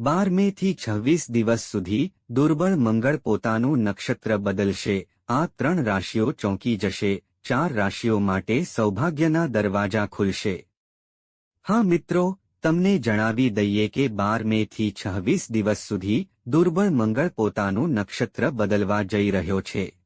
બાર મે છવ્વીસ દિવસ સુધી દુર્બળ મંગળ પોતાનું નક્ષત્ર બદલશે. આ ત્રણ રાશિઓ ચોંકી જશે. ચાર રાશિઓ માટે સૌભાગ્યના દરવાજા ખુલશે. હા મિત્રો, તમને જણાવી દઈએ કે બાર મે છવ્વીસ દિવસ સુધી દુર્બળ મંગળ પોતાનું નક્ષત્ર બદલવા જઈ રહ્યો છે.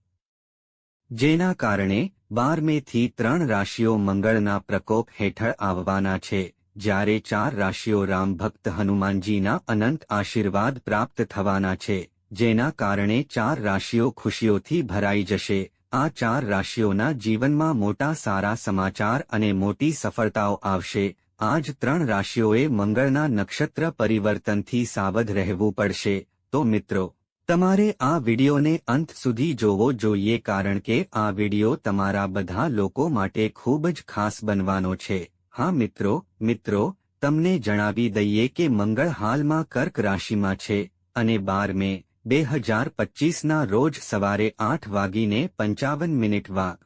જેના કારણે બાર મે ત્રણ રાશિઓ મંગળના પ્રકોપ હેઠળ આવવાના છે. જ્યારે ચાર રાશિઓ રામ ભક્ત હનુમાનજીના અનંત આશીર્વાદ પ્રાપ્ત થવાના છે, જેના કારણે ચાર રાશિઓ ખુશીઓથી ભરાઈ જશે. આ ચાર રાશિઓના જીવનમાં મોટા સારા સમાચાર અને મોટી સફળતાઓ આવશે. આજ ત્રણ રાશિઓએ મંગળના નક્ષત્ર પરિવર્તનથી સાવધ રહેવું પડશે. તો મિત્રો, તમારે આ વિડિયોને અંત સુધી જોવો જોઈએ કારણ કે આ વિડિયો તમારા બધા લોકો માટે ખૂબ જ ખાસ બનવાનો છે. હા મિત્રો મિત્રો, તમને જણાવી દઈએ કે મંગળ હાલમાં કર્ક રાશિમાં છે અને બાર મે બે હજાર પચીસના રોજ સવારે આઠ વાગીને પંચાવન મિનિટ વાગ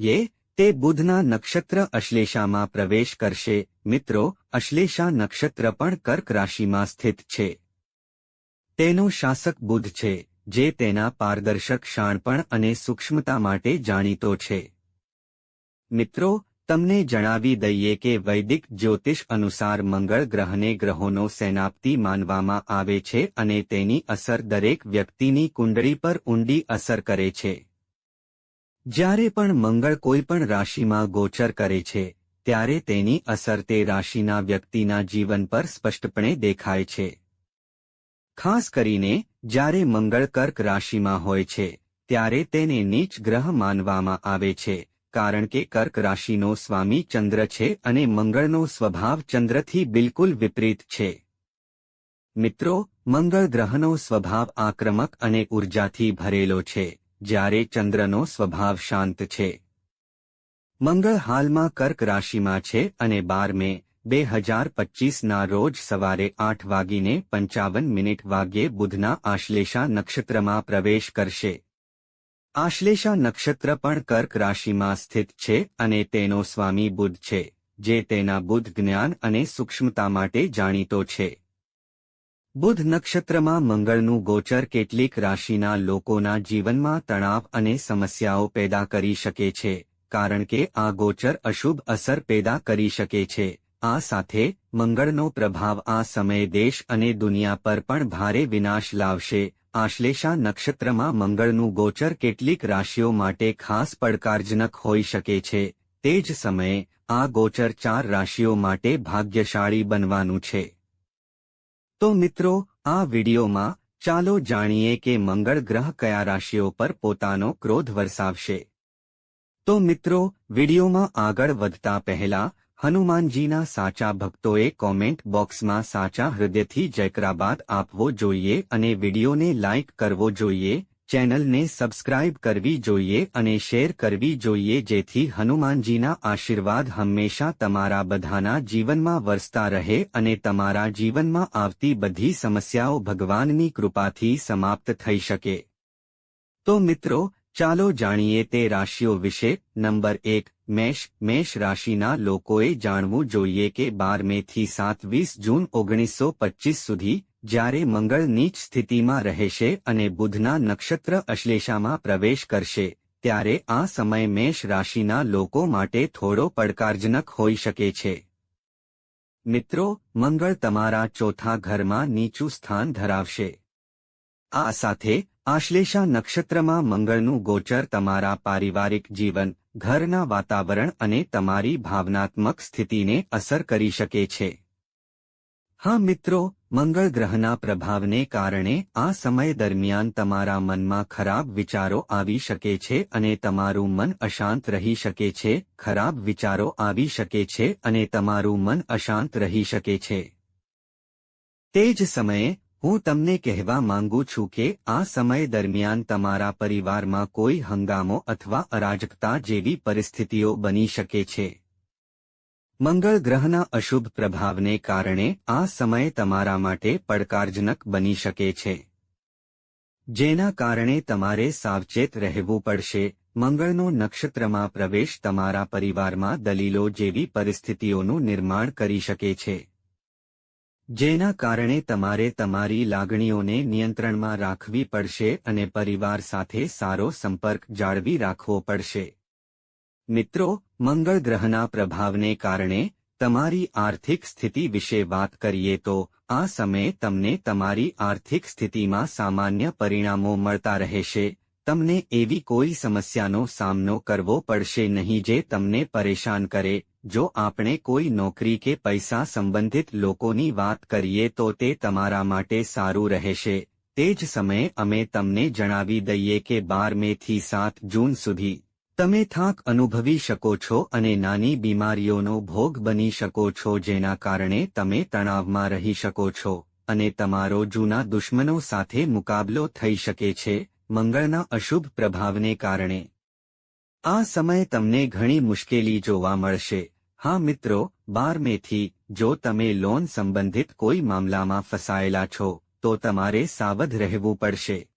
યે તે બુધના નક્ષત્ર અશ્લેષામાં પ્રવેશ કરશે. મિત્રો, અશ્લેષા નક્ષત્ર પણ કર્ક રાશિમાં સ્થિત છે. તેનો શાસક બુધ છે, જે તેના પારદર્શક શાણપણ અને સૂક્ષ્મતા માટે જાણીતો છે. મિત્રો તમને જણાવી દઈએ કે વૈદિક જ્યોતિષ અનુસાર મંગળ ગ્રહને ગ્રહોનો સેનાપ્તિ માનવામાં આવે છે અને તેની અસર દરેક વ્યક્તિની કુંડળી પર ઊંડી અસર કરે છે. જ્યારે પણ મંગળ કોઈ પણ રાશિમાં ગોચર કરે છે, ત્યારે તેની અસર તે રાશિના વ્યક્તિના જીવન પર સ્પષ્ટપણે દેખાય છે. ખાસ કરીને, જ્યારે મંગળ કર્ક રાશિમાં હોય છે, ત્યારે તેને નીચ ગ્રહ માનવામાં આવે છે કારણ કે કર્ક રાશિનો સ્વામી ચંદ્ર છે અને મંગળનો સ્વભાવ ચંદ્રથી બિલકુલ વિપરીત છે. મિત્રો, મંગળ ગ્રહનો સ્વભાવ આક્રમક અને ઉર્જાથી ભરેલો છે, જ્યારે ચંદ્રનો સ્વભાવ શાંત છે. મંગળ હાલમાં કર્ક રાશિમાં છે અને બાર મે, બે હજાર પચીસના રોજ સવારે આઠ વાગીને પંચાવન મિનિટ વાગ્યે બુધના આશ્લેષા નક્ષત્રમાં પ્રવેશ કરશે. આશ્લેષા નક્ષત્ર પણ કર્ક રાશિમાં સ્થિત છે અને તેનો સ્વામી બુધ છે, જે તેના બુદ્ધ જ્ઞાન અને સૂક્ષ્મતા માટે જાણીતો છે. બુધ નક્ષત્રમાં મંગળનું ગોચર કેટલીક રાશિના લોકોના જીવનમાં તણાવ અને સમસ્યાઓ પેદા કરી શકે છે, કારણ કે આ ગોચર અશુભ અસર પેદા કરી શકે છે. આ સાથે, મંગળનો પ્રભાવ આ સમયે દેશ અને દુનિયા પર પણ ભારે વિનાશ લાવશે. આશ્લેષા નક્ષત્રમાં મંગળનું ગોચર કેટલીક રાશિઓ માટે ખાસ પડકારજનક હોઈ શકે છે, તે જ સમયે આ ગોચર ચાર રાશિઓ માટે ભાગ્યશાળી બનવાનું છે. તો મિત્રો, આ વિડિયોમાં ચાલો જાણીએ કે મંગળ ગ્રહ કયા રાશિઓ પર પોતાનો ક્રોધ વરસાવશે. તો મિત્રો, વિડિયોમાં આગળ વધતા પહેલા હનુમાનજીના સાચા ભક્તોએ કોમેન્ટ બોક્સમાં સાચા હૃદયથી જયકરાબાદ આપવો જોઈએ અને વિડીયોને લાઇક કરવો જોઈએ, ચેનલને સબસ્ક્રાઇબ કરવી જોઈએ અને શેર કરવી જોઈએ જેથી હનુમાનજીના આશીર્વાદ હંમેશા તમારા બધાના જીવનમાં વરસતા રહે અને તમારા જીવનમાં આવતી બધી સમસ્યાઓ ભગવાનની કૃપાથી સમાપ્ત થઈ શકે. તો મિત્રો, ચાલો જાણીએ તે રાશિઓ વિશે. નંબર એક મેષ મેષ રાશિના લોકોએ જાણવું જોઈએ કે બાર મેથી સાતવીસ જૂન ઓગણીસો પચીસ સુધી જ્યારે મંગળ નીચ સ્થિતિમાં રહેશે અને બુધના નક્ષત્ર અશ્લેષામાં પ્રવેશ કરશે, ત્યારે આ સમય મેષ રાશિના લોકો માટે થોડો પડકારજનક હોઈ શકે છે. મિત્રો, મંગળ તમારા ચોથા ઘરમાં નીચું સ્થાન ધરાવશે. આ સાથે, આશ્લેષા નક્ષત્રમાં મંગળનું ગોચર તમારા પારિવારિક જીવન ઘરના વાતાવરણ અને તમારી ભાવનાત્મક સ્થિતિને અસર કરી શકે છે. હા મિત્રો, મંગળ ગ્રહના પ્રભાવને કારણે આ સમય દરમિયાન તમારા મનમાં ખરાબ વિચારો આવી શકે છે અને તમારું મન અશાંત રહી શકે છે, ખરાબ વિચારો આવી શકે છે અને તમારું મન અશાંત રહી શકે છે. તે જ સમયે હું તમને કહેવા માંગુ છું કે આ સમય દરમિયાન તમારા પરિવારમાં કોઈ હંગામો અથવા અરાજકતા જેવી પરિસ્થિતિઓ બની શકે છે. મંગળ ગ્રહના અશુભ પ્રભાવને કારણે આ સમય તમારા માટે પડકારજનક બની શકે છે. જેના કારણે તમારે સાવચેત રહેવું પડશે. મંગળનો નક્ષત્રમાં પ્રવેશ તમારા પરિવારમાં દલીલો જેવી પરિસ્થિતિઓનું નિર્માણ કરી શકે છે. જેના કારણે તમારે તમારી લાગણીઓને નિયંત્રણમાં રાખવી પડશે અને પરિવાર સાથે સારો સંપર્ક જાળવી રાખવો પડશે. મિત્રો, મંગળ ગ્રહના પ્રભાવને કારણે તમારી આર્થિક સ્થિતિ વિશે વાત કરીએ તો, આ સમયે તમને તમારી આર્થિક સ્થિતિમાં સામાન્ય પરિણામો મળતા રહેશે. તમને એવી કોઈ સમસ્યાનો સામનો કરવો પડશે નહીં જે તમને પરેશાન કરે. જો આપણે કોઈ નોકરી કે પૈસા સંબંધિત લોકોની વાત કરીએ તો તે તમારા માટે સારું રહેશે. તે જ સમયે અમે તમને જણાવી દઈએ કે બાર મેથી સાત જૂન સુધી તમે થાક અનુભવી શકો છો અને નાની બીમારીઓનો ભોગ બની શકો છો જેના કારણે તમે તણાવમાં રહી શકો છો અને તમારો જૂના દુશ્મનો સાથે મુકાબલો થઈ શકે છે. મંગળના અશુભ પ્રભાવને કારણે. આ સમય તમને ઘણી મુશ્કેલી જોવા મળશે. હા મિત્રો બાર મેથી જો તમે લોન સંબંધિત કોઈ મામલામાં ફસાયેલા છો, તો તમારે સાવધ રહેવું પડશે.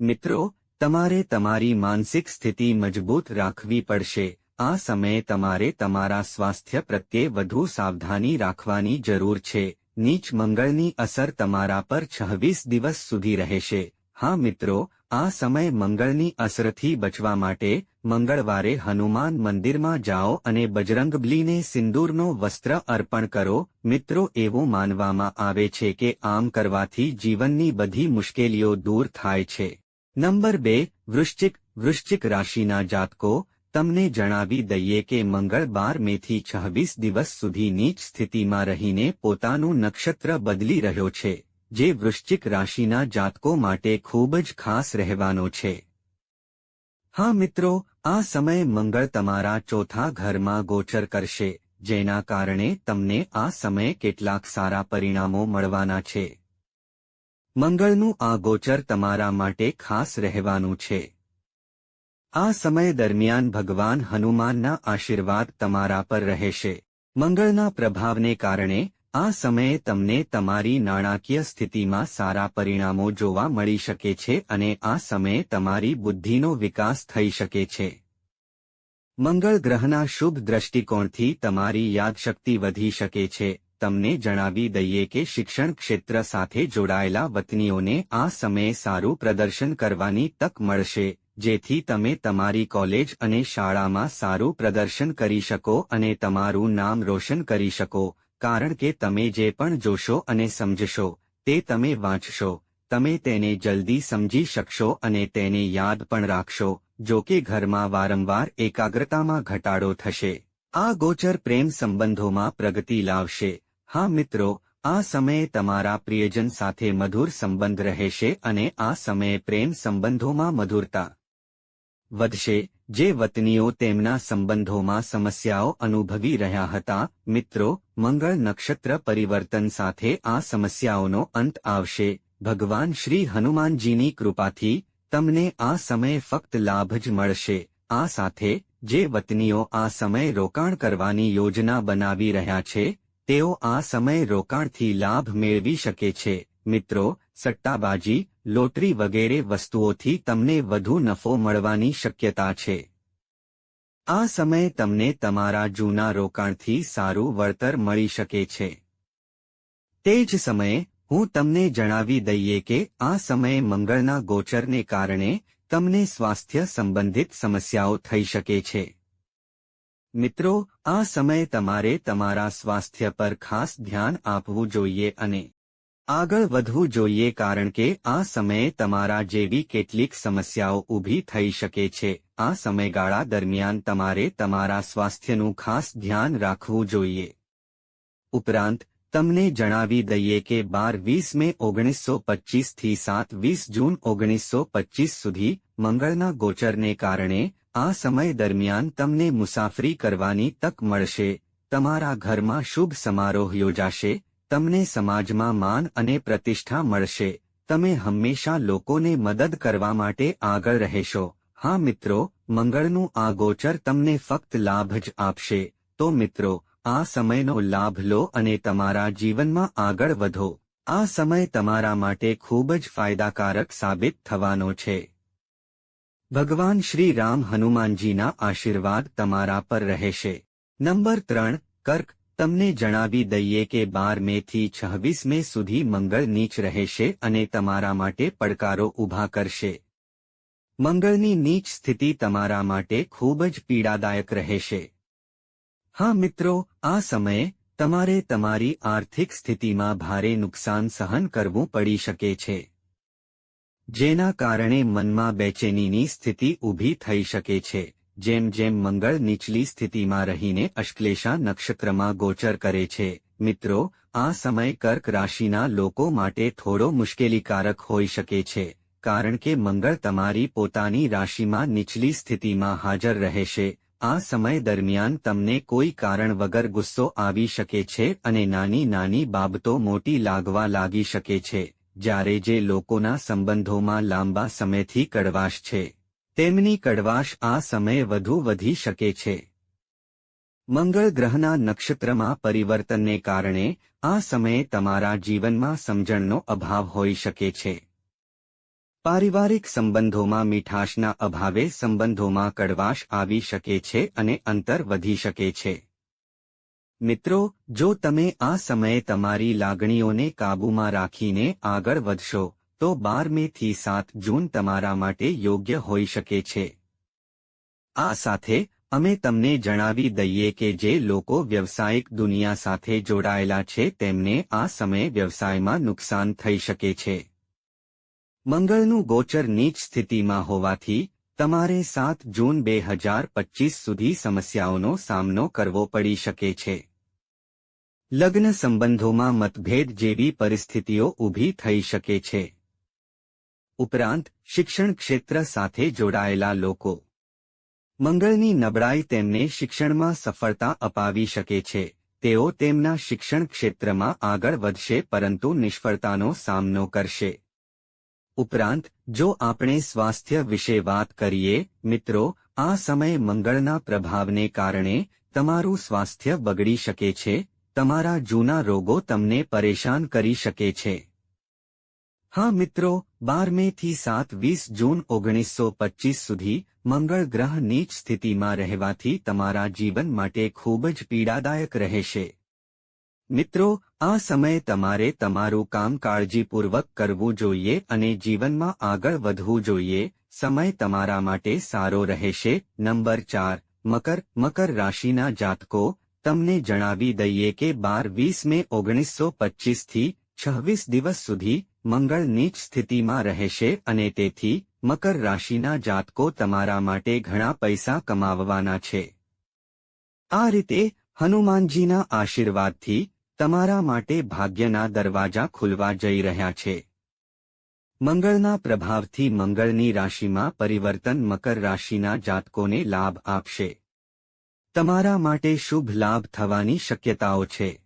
મિત્રો, તમારે તમારી માનસિક સ્થિતિ મજબૂત રાખવી પડશે. આ સમયે તમારે તમારા સ્વાસ્થ્ય પ્રત્યે વધુ સાવધાની રાખવાની જરૂર છે. નીચ મંગળની અસર તમારા પર છવ્વીસ દિવસ સુધી રહેશે. હા મિત્રો આ સમય મંગળની અસરથી બચવા માટે મંગળવારે હનુમાન મંદિરમાં જાઓ અને બજરંગબલીને સિંદૂરનો વસ્ત્ર અર્પણ કરો. મિત્રો, એવું માનવામાં આવે છે કે આમ કરવાથી જીવનની બધી મુશ્કેલીઓ દૂર થાય છે. નંબર બે, વૃશ્ચિક વૃશ્ચિક રાશિના જાતકો, તમને જણાવી દઈએ કે મંગળ બાર મેથી છવ્વીસ દિવસ સુધી નીચ સ્થિતિમાં રહીને પોતાનું નક્ષત્ર બદલી રહ્યો છે. જે વૃશ્ચિક રાશિના જાતકો માટે ખૂબ જ ખાસ રહેવાનો છે. હા મિત્રો, આ સમય મંગળ તમારા ચોથા ઘરમાં ગોચર કરશે, જેના કારણે તમને આ સમયે કેટલાક સારા પરિણામો મળવાના છે. મંગળનું આ ગોચર તમારા માટે ખાસ રહેવાનું છે. આ સમય દરમિયાન ભગવાન હનુમાનના આશીર્વાદ તમારા પર રહેશે. મંગળના પ્રભાવને કારણે આ સમયે તમને તમારી નાણાકીય સ્થિતિમાં સારા પરિણામો જોવા મળી શકે છે અને આ સમયે તમારી બુદ્ધિનો વિકાસ થઈ શકે છે. મંગળ ગ્રહના શુભ દ્રષ્ટિકોણથી તમારી યાદશક્તિ વધી શકે છે. તમને જણાવી દઈએ કે શિક્ષણ ક્ષેત્ર સાથે જોડાયેલા વતનીઓને આ સમયે સારું પ્રદર્શન કરવાની તક મળશે, જેથી તમે તમારી કોલેજ અને શાળામાં સારું પ્રદર્શન કરી શકો અને તમારું નામ રોશન કરી શકો. કારણ કે તમે જે પણ જોશો અને સમજશો, તે તમે વાંચશો, તમે તેને જલ્દી સમજી શકશો અને તેને યાદ પણ રાખશો, જો કે ઘરમાં વારંવાર એકાગ્રતામાં ઘટાડો થશે. આ ગોચર પ્રેમ સંબંધોમાં પ્રગતિ લાવશે. હા મિત્રો, આ સમયે તમારા પ્રિયજન સાથે મધુર સંબંધ રહેશે અને આ સમયે પ્રેમ સંબંધોમાં મધુરતા વધશે. જે વતનીઓ તેમના સંબંધોમાં સમસ્યાઓ અનુભવી રહ્યા હતા, મિત્રો, મંગળ નક્ષત્ર પરિવર્તન સાથે આ સમસ્યાઓનો અંત આવશે. ભગવાન શ્રી હનુમાનજીની કૃપાથી તમને આ સમયે ફક્ત લાભ જ મળશે. આ સાથે, જે વતનીઓ આ સમયે રોકાણ કરવાની યોજના બનાવી રહ્યા છે, તેઓ આ સમય રોકાણથી લાભ મેળવી શકે છે. મિત્રો, સટ્ટાબાજી લોટરી વગેરે વસ્તુઓથી તમને વધુ નફો મળવાની શક્યતા છે. આ સમયે તમને તમારા જૂના રોકાણથી સારું વળતર મળી શકે છે. તે જ સમયે, હું તમને જણાવી દઈએ કે આ સમયે મંગળના ગોચરને કારણે તમને સ્વાસ્થ્ય સંબંધિત સમસ્યાઓ થઈ શકે છે. મિત્રો, આ સમયે તમારે તમારા સ્વાસ્થ્ય પર ખાસ ધ્યાન આપવું જોઈએ અને આગળ વધવું જોઈએ કારણ કે આ સમયે તમારા જેવી કેટલીક સમસ્યાઓ ઊભી થઈ શકે છે. આ સમયગાળા દરમિયાન તમારે તમારા સ્વાસ્થ્યનું ખાસ ધ્યાન રાખવું જોઈએ. ઉપરાંત, તમને જણાવી દઈએ કે બાર વીસ મે ઓગણીસો પચ્ચીસથી સાત વીસ જૂન ઓગણીસો પચ્ચીસ સુધી મંગળના ગોચરને કારણે આ સમય દરમિયાન તમને મુસાફરી કરવાની તક મળશે. તમારા ઘરમાં શુભ સમારોહ યોજાશે. તમને સમાજમાં માન અને પ્રતિષ્ઠા મળશે. તમે હંમેશા લોકોને મદદ કરવા માટે આગળ રહેશો. હા મિત્રો, મંગળનું આ ગોચર તમને ફક્ત લાભ જ આપશે. તો મિત્રો, આ સમયનો લાભ લો અને તમારા જીવનમાં આગળ વધો. આ સમય તમારા માટે ખૂબ જ ફાયદાકારક સાબિત થવાનો છે. ભગવાન શ્રી રામ હનુમાનજીના આશીર્વાદ તમારા પર રહેશે. નંબર ત્રણ, કર્ક. તમને જણાવી દઈએ કે બાર મે થી છવ્વીસ મે સુધી મંગળ નીચ રહેશે અને તમારા માટે પડકારો ઊભા કરશે. મંગળની નીચ સ્થિતિ તમારા માટે ખૂબ જ પીડાદાયક રહેશે. હા મિત્રો, આ સમયે તમારે તમારી આર્થિક સ્થિતિમાં ભારે નુકસાન સહન કરવું પડી શકે છે. જેના કારણે મનમાં બેચેનીની સ્થિતિ ઊભી થઈ શકે છે. જેમ જેમ મંગળ નીચલી સ્થિતિમાં રહીને અશ્લેષા નક્ષત્રમાં ગોચર કરે છે, મિત્રો, આ સમય કર્ક રાશિના લોકો માટે થોડો મુશ્કેલીકારક હોઈ શકે છે, કારણ કે મંગળ તમારી પોતાની રાશિમાં નીચલી સ્થિતિમાં હાજર રહેશે, આ સમય દરમિયાન તમને કોઈ કારણ વગર ગુસ્સો આવી શકે છે અને નાની નાની બાબતો મોટી લાગવા લાગી શકે છે, જ્યારે જે લોકોના સંબંધોમાં લાંબા સમયથી કડવાશ છે. તેમની કડવાશ આ સમયે વધુ વધી શકે છે. મંગળ ગ્રહના નક્ષત્રમાં પરિવર્તનને કારણે આ સમયે તમારા જીવનમાં સમજણનો અભાવ હોઈ શકે છે. પારિવારિક સંબંધોમાં મીઠાશના અભાવે સંબંધોમાં કડવાશ આવી શકે છે અને અંતર વધી શકે છે. મિત્રો, જો તમે આ સમયે તમારી લાગણીઓને કાબૂમાં રાખીને આગળ વધશો તો બાર સાત જૂન તમારા માટે યોગ્ય હોઈ શકે છે. આ સાથે અમે તમને જણાવી દઈએ કે જે લોકો વ્યવસાયિક દુનિયા સાથે જોડાયેલા છે તેમને આ સમયે વ્યવસાયમાં નુકસાન થઈ શકે છે. મંગળનું ગોચર નીચ સ્થિતિમાં હોવાથી તમારે સાત જૂન બે હજાર પચીસ સુધી સમસ્યાઓનો સામનો કરવો પડી શકે છે. લગ્ન સંબંધોમાં મતભેદ જેવી પરિસ્થિતિઓ ઊભી થઈ શકે છે. ઉપરાંત, શિક્ષણ ક્ષેત્ર સાથે જોડાયેલા લોકો. મંગળની નબળાઈ તેમને શિક્ષણમાં સફળતા અપાવી શકે છે. તેઓ તેમના શિક્ષણ ક્ષેત્રમાં આગળ વધશે પરંતુ નિષ્ફળતાનો સામનો કરશે. ઉપરાંત, જો આપણે સ્વાસ્થ્ય વિશે વાત કરીએ, મિત્રો, આ સમય મંગળના પ્રભાવને કારણે તમારું સ્વાસ્થ્ય બગડી શકે છે, તમારા જૂના રોગો તમને પરેશાન કરી શકે છે. હા, મિત્રો બાર મે થી સાત વીસ જૂન ઓગણીસો પચીસ સુધી મંગળ ગ્રહ નીચ સ્થિતિમાં રહેવાથી તમારા જીવન માટે ખૂબ જ પીડાદાયક રહેશે. મિત્રો, આ સમયે તમારે તમારું કામ કાળજીપૂર્વક કરવું જોઈએ અને જીવનમાં આગળ વધવું જોઈએ. સમય તમારા માટે સારો રહેશે. નંબર ચાર, મકર મકર રાશિના જાતકો, તમને જણાવી દઈએ કે બાર વીસ મે ઓગણીસો પચીસથી છવ્વીસ દિવસ સુધી મંગળ નીચ સ્થિતિમાં રહેશે અને તેથી મકર રાશિના જાતકો તમારા માટે ઘણા પૈસા કમાવવાના છે. આ રીતે હનુમાનજીના આશીર્વાદથી તમારા માટે ભાગ્યના દરવાજા ખુલવા જઈ રહ્યા છે. મંગળના પ્રભાવથી મંગળની રાશિમાં પરિવર્તન મકર રાશિના જાતકોને લાભ આપશે. તમારા માટે શુભ લાભ થવાની શક્યતાઓ છે.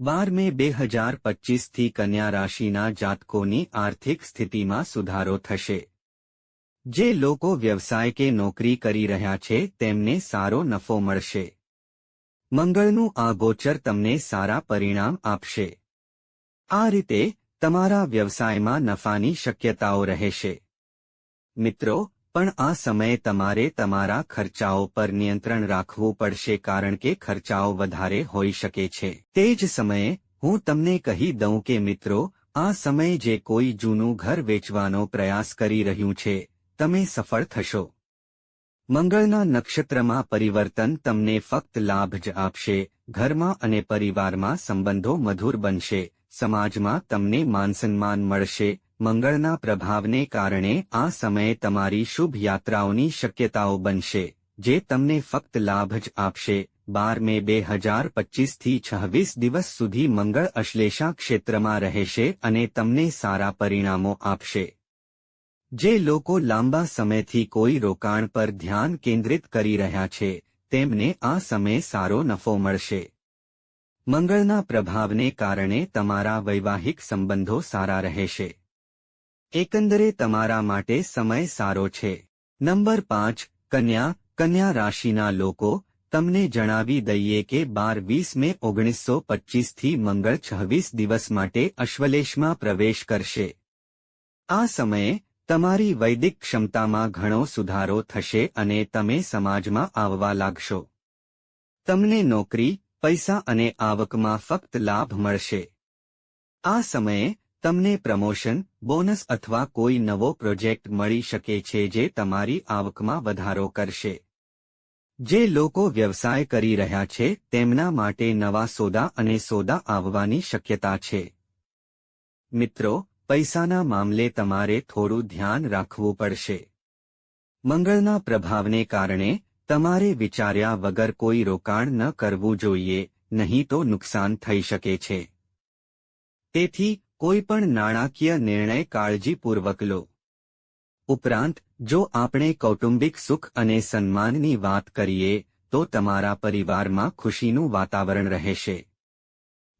બાર મે બે હજાર પચીસથી કન્યા રાશિના જાતકોની આર્થિક સ્થિતિમાં સુધારો થશે. જે લોકો વ્યવસાય કે નોકરી કરી રહ્યા છે, તેમને સારો નફો મળશે. મંગળનું આ ગોચર તમને સારા પરિણામ આપશે. આ રીતે તમારા વ્યવસાયમાં નફાની શક્યતાઓ રહેશે. મિત્રો પણ આ સમયે તમારે તમારા ખર્ચાઓ પર નિયંત્રણ રાખવું પડશે કારણ કે ખર્ચાઓ વધારે હોઈ શકે છે. તે જ સમયે, હું તમને કહી દઉં કે મિત્રો, આ સમયે જે કોઈ જૂનું ઘર વેચવાનો પ્રયાસ કરી રહ્યું છે, તમે સફળ થશો. મંગળના નક્ષત્રમાં પરિવર્તન તમને ફક્ત લાભ જ આપશે, ઘરમાં અને પરિવારમાં સંબંધો મધુર બનશે, સમાજમાં તમને માનસન્માન મળશે મંગળના પ્રભાવને કારણે આ સમયે તમારી શુભ યાત્રાઓની શક્યતાઓ બનશે, જે તમને ફક્ત લાભ જ આપશે. બાર મે બે હજાર પચીસથી છવ્વીસ દિવસ સુધી મંગળ અશ્લેષા ક્ષેત્રમાં રહેશે અને તમને સારા પરિણામો આપશે. જે લોકો લાંબા સમયથી કોઈ રોકાણ પર ધ્યાન કેન્દ્રિત કરી રહ્યા છે, તેમને આ સમયે સારો નફો મળશે. મંગળના પ્રભાવને કારણે તમારા વૈવાહિક સંબંધો સારા રહેશે. એકંદરે તમારા માટે સમય સારો છે. નંબર પાંચ, કન્યા કન્યા રાશિના લોકો, તમને જણાવી દઈએ કે બાર વીસ મે ઓગણીસો પચીસથી મંગળ છવ્વીસ દિવસ માટે અશ્વલેશમાં પ્રવેશ કરશે. આ સમયે, તમારી વૈદિક ક્ષમતામાં ઘણો સુધારો થશે અને તમે સમાજમાં આવવા લાગશો. તમને નોકરી, પૈસા અને આવકમાં ફક્ત લાભ મળશે. આ સમયે તમને પ્રમોશન, બોનસ અથવા કોઈ નવો પ્રોજેક્ટ મળી શકે છે જે તમારી આવકમાં વધારો કરશે. જે લોકો વ્યવસાય કરી રહ્યા છે, તેમના માટે નવા સોદા અને સોદા આવવાની શક્યતા છે. મિત્રો, પૈસાના મામલે તમારે થોડું ધ્યાન રાખવું પડશે. મંગળના પ્રભાવને કારણે, તમારે વિચાર્યા વગર કોઈ રોકાણ ન કરવું જોઈએ, નહીં તો નુકસાન થઈ શકે છે. તેથી કોઈ પણ નાણાકીય નિર્ણય કાળજીપૂર્વક લો. ઉપરાંત, જો આપણે કૌટુંબિક સુખ અને સન્માનની વાત કરીએ, તો તમારા પરિવારમાં ખુશીનું વાતાવરણ રહેશે.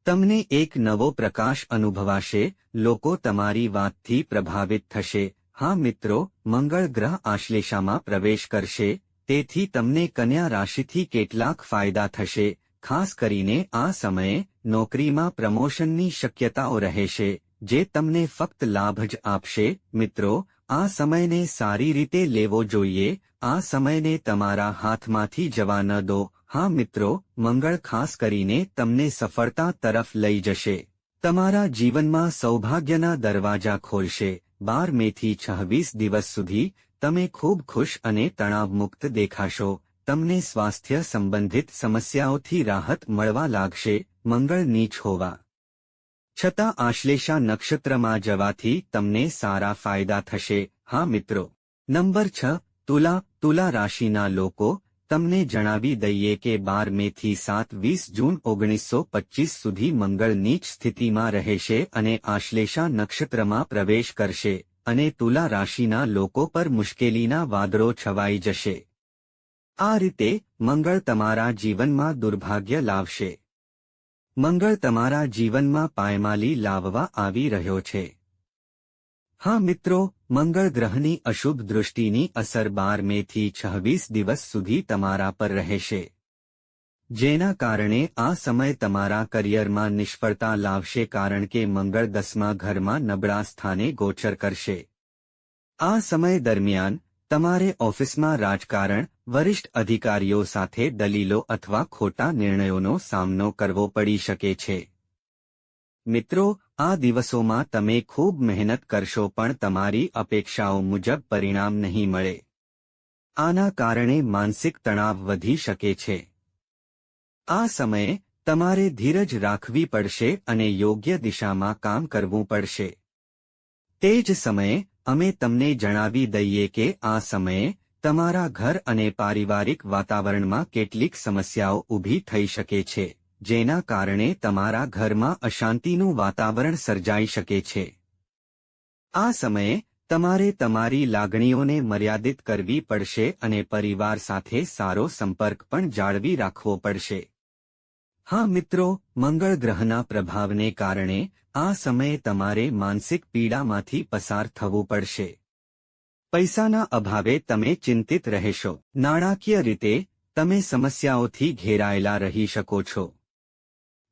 તમને એક નવો પ્રકાશ અનુભવાશે, લોકો તમારી વાતથી પ્રભાવિત થશે. હા મિત્રો, મંગળ ગ્રહ આશ્લેષામાં પ્રવેશ કરશે, તેથી તમને કન્યા રાશિથી કેટલાક ફાયદા થશે. ખાસ કરીને આ સમયે નોકરીમાં પ્રમોશનની શક્યતાઓ રહેશે જે તમને ફક્ત લાભ જ આપશે. મિત્રો, આ સમયને સારી રીતે લેવો જોઈએ. આ સમયને તમારા હાથમાંથી જવા ન દો. હા, મિત્રો, મંગળ ખાસ કરીને તમને સફળતા તરફ લઈ જશે. તમારા જીવનમાં સૌભાગ્યના દરવાજા ખોલશે. બાર મેથી છવ્વીસ દિવસ સુધી તમે ખૂબ ખુશ અને તણાવમુક્ત દેખાશો. તમને સ્વાસ્થ્ય સંબંધિત સમસ્યાઓથી રાહત મળવા લાગશે, મંગળ નીચ હોવા. છતાં આશ્લેષા નક્ષત્રમાં જવાથી તમને સારા ફાયદા થશે, હા મિત્રો. નંબર છ, તુલા તુલા રાશિના લોકો, તમને જણાવી દઈએ કે બાર મેથી સાત વીસ જૂન ઓગણીસો પચ્ચીસ સુધી મંગળ નીચ સ્થિતિમાં રહેશે અને આશ્લેષા નક્ષત્રમાં પ્રવેશ કરશે, અને તુલા રાશિના લોકો પર મુશ્કેલીના વાદળો છવાઈ જશે. આ રીતે મંગળ તમારા જીવનમાં દુર્ભાગ્ય લાવશે. મંગળ તમારા જીવનમાં પાયમાલી લાવવા આવી રહ્યો છે. હા મિત્રો, મંગળ ગ્રહની અશુભ દૃષ્ટિની અસર બાર મેથી છવ્વીસ દિવસ સુધી તમારા પર રહેશે. જેના કારણે આ સમય તમારા કરિયરમાં નિષ્ફળતા લાવશે કારણ કે મંગળ દસમા ઘરમાં નબળા સ્થાને ગોચર કરશે. આ સમય દરમિયાન તમારે ઓફિસમાં રાજકારણ વરિષ્ઠ અધિકારીઓ સાથે દલીલો અથવા ખોટા નિર્ણયોનો સામનો કરવો પડી શકે છે. મિત્રો, આ દિવસોમાં તમે ખૂબ મહેનત કરશો પણ તમારી અપેક્ષાઓ મુજબ પરિણામ નહીં મળે. આના કારણે માનસિક તણાવ વધી શકે છે. આ સમયે તમારે ધીરજ રાખવી પડશે અને યોગ્ય દિશામાં કામ કરવું પડશે. તે જ સમયે અમે તમને જણાવી દઈએ કે આ સમયે તમારા ઘર અને પારિવારિક વાતાવરણમાં કેટલીક સમસ્યાઓ ઊભી થઈ શકે છે, જેના કારણે તમારા ઘરમાં અશાંતિનું વાતાવરણ સર્જાઈ શકે છે. આ સમયે, તમારે તમારી લાગણીઓને મર્યાદિત કરવી પડશે અને પરિવાર સાથે સારો સંપર્ક પણ જાળવી રાખવો પડશે. હા મિત્રો, મંગળ ગ્રહના પ્રભાવને કારણે, આ સમયે તમારે માનસિક પીડામાંથી પસાર થવું પડશે. પૈસાના અભાવે તમે ચિંતિત રહેશો. નાણાકીય રીતે, તમે સમસ્યાઓથી ઘેરાયેલા રહી શકો છો.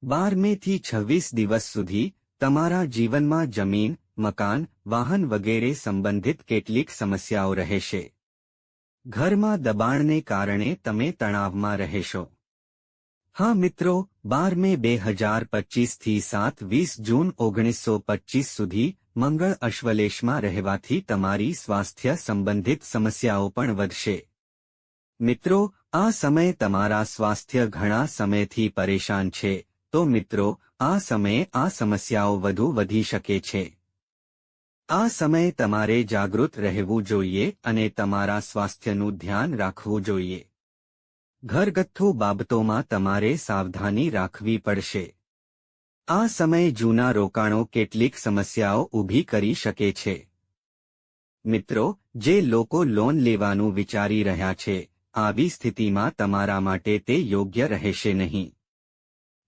બાર મેથી છવ્વીસ દિવસ સુધી, તમારા જીવનમાં જમીન, મકાન, વાહન વગેરે સંબંધિત કેટલીક સમસ્યાઓ રહેશે. ઘરમાં દબાણને કારણે તમે તણાવમાં રહેશો. હા મિત્રો બાર મે બે હજાર પચીસથી સાત વીસ જૂન ઓગણીસો પચીસ સુધી મંગળ અશ્વલેશમાં રહેવાથી તમારી સ્વાસ્થ્ય સંબંધિત સમસ્યાઓ પણ વધશે. મિત્રો, આ સમય તમારા સ્વાસ્થ્ય ઘણા સમયથી પરેશાન છે, તો મિત્રો, આ સમયે આ સમસ્યાઓ વધુ વધી શકે છે. આ સમયે તમારે જાગૃત રહેવું જોઈએ અને તમારા સ્વાસ્થ્યનું ધ્યાન રાખવું જોઈએ. ઘરગથ્થુ બાબતોમાં તમારે સાવધાની રાખવી પડશે. આ સમયે જૂના રોકાણો કેટલીક સમસ્યાઓ ઊભી કરી શકે છે. મિત્રો, જે લોકો લોન લેવાનું વિચારી રહ્યા છે, આવી સ્થિતિમાં તમારા માટે તે યોગ્ય રહેશે નહીં.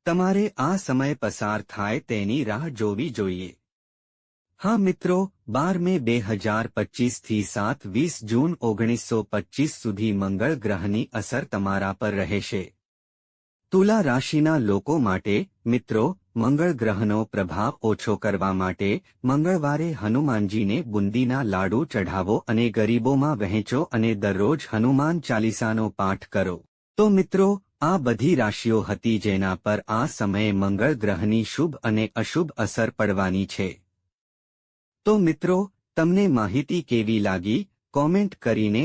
તમારે આ સમય પસાર થાય તેની રાહ જોવી જોઈએ. હા મિત્રો, બાર મે બે હજાર પચીસથી સાત વીસ જૂન ઓગણીસો પચીસ સુધી મંગળ ગ્રહની અસર તમારા પર રહેશે. તુલા રાશિના લોકો માટે, મિત્રો મંગળ ગ્રહનો પ્રભાવ ઓછો કરવા માટે મંગળવારે હનુમાનજીને બુંદીના લાડુ ચઢાવો અને ગરીબોમાં વહેંચો અને દરરોજ હનુમાન ચાલીસાનો પાઠ કરો. તો મિત્રો, આ બધી રાશિઓ હતી જેના પર આ સમયે મંગળ ગ્રહની શુભ અને અશુભ અસર પડવાની છે. તો મિત્રો, તમને માહિતી કેવી લાગી? કોમેન્ટ કરીને